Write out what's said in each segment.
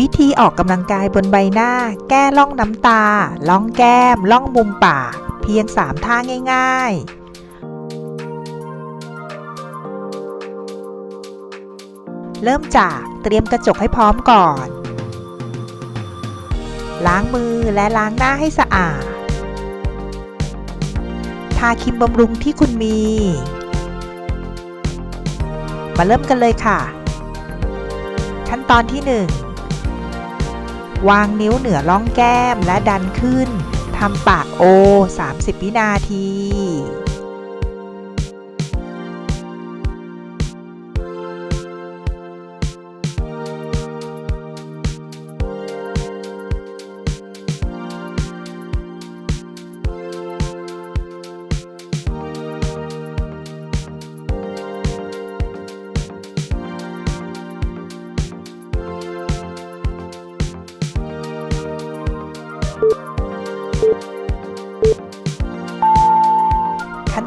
วิธีออกกำลังกายบนใบหน้า แก้ล่องน้ำตา ล่องแก้ม ล่องมุมปาก เพียง 3 ท่าง่าย ๆเริ่มจากเตรียมกระจกให้พร้อมก่อน ล้างมือและล้างหน้าให้สะอาด ทาครีมบำรุงที่คุณมี มาเริ่มกันเลยค่ะ ขั้นตอนที่ 1 วางนิ้วเหนือล่องแก้มและดันขึ้นทำปากโอ 30 วินาที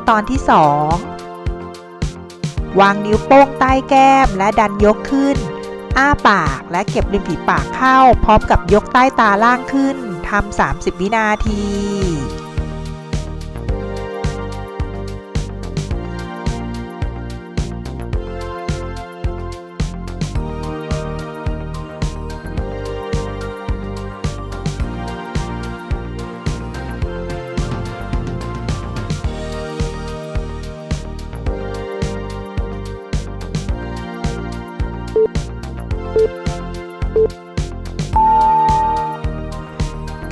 ตอนที่ 2 วางนิ้วโป้งใต้แก้มและดันยกขึ้น อ้าปากและเก็บริมฝีปากเข้า พร้อมกับยกใต้ตาล่างขึ้นทำ30 วินาที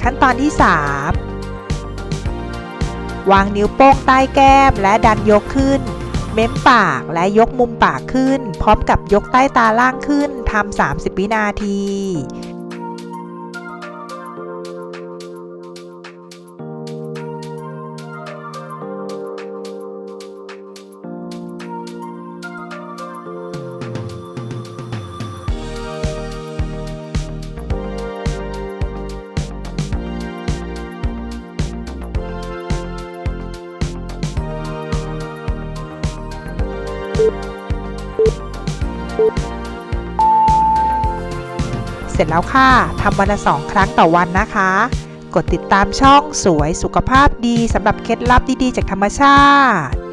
ขั้นตอนที่ 3 วางนิ้วโป้งใต้แก้มและดันยกขึ้น เม้มปากและยกมุมปากขึ้น พร้อมกับยกใต้ตาล่างขึ้นทำ30 วินาที เสร็จแล้วค่ะทำวันละสองครั้งต่อวันนะคะ กดติดตามช่องสวยสุขภาพดีสำหรับเคล็ดลับดีๆ จากธรรมชาติ